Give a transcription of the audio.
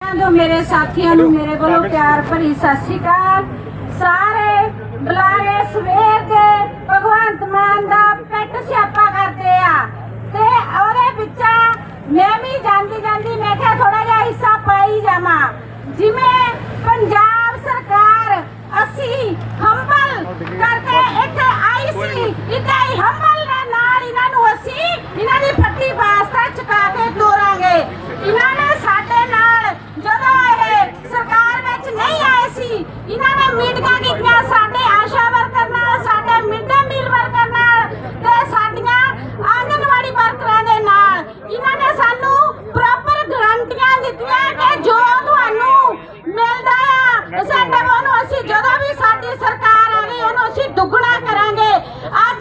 ਜੋ ਮੇਰੇ ਸਾਥੀਆਂ ਨੂੰ, ਮੇਰੇ ਵੱਲੋਂ ਪਿਆਰ ਭਰੀ ਸਤਿ ਸ਼੍ਰੀ ਅਕਾਲ। ਸਾਰੇ ਬੁਲਾਰੇ ਸਵੇਰ ਦੇ ਭਗਵੰਤ ਮਾਨ ਦਾ ਪੈਟ ਸਿਆਪਾ ਕਰਦੇ ਆ। ਤੇ ਉਹਦੇ ਵਿੱਚ ਮੈਂ ਵੀ ਜਾਂਦੀ ਜਾਂਦੀ ਮੈਂ ਕਿਹਾ ਥੋੜਾ ਜਿਹਾ ਹਿੱਸਾ ਪਾਈ ਜਾਵਾਂ। ਜਿਵੇਂ ਪੰਜਾਬ ਸਰਕਾਰ ਅਸੀਂ ਹੰਬਲ ਕਰਕੇ ਇੱਥੇ ਆਈ ਸੀ ਇੱਦਾਂ ਹੀ ਹੰਬਲ ਨਾਲ ਇਹਨਾਂ ਨੂੰ ਅਸੀਂ, ਇਹਨਾਂ ਦੀ ਨਹੀਂ ਆਏ ਸੀ। ਇਹਨਾਂ ਨੇ ਮੀਟਿੰਗਾਂ ਕੀਤੀਆਂ, ਸਾਡੇ ਆਸ਼ਾ ਵਰਕਰ ਨਾਲ, ਸਾਡੇ ਮਿਡ ਮੀਲ ਵਰਕਰ ਨਾਲ ਤੇ ਸਾਡੀਆਂ ਆਂਗਨਵਾੜੀ ਵਰਕਰਾਂ ਦੇ ਨਾਲ। ਇਹਨਾਂ ਨੇ ਸਾਨੂੰ ਪ੍ਰੋਪਰ ਗਰੰਟੀਆਂ ਦਿੱਤੀਆਂ ਕਿ ਜੋ ਤੁਹਾਨੂੰ ਮਿਲਦਾ ਆ, ਸਾਡੇ ਉਹਨੂੰ ਅਸੀਂ ਜਦੋਂ ਵੀ ਸਾਡੀ ਸਰਕਾਰ ਆਵੇ, ਉਹਨੂੰ ਅਸੀਂ ਦੁੱਗਣਾ ਕਰਾਂਗੇ। ਅੱਜ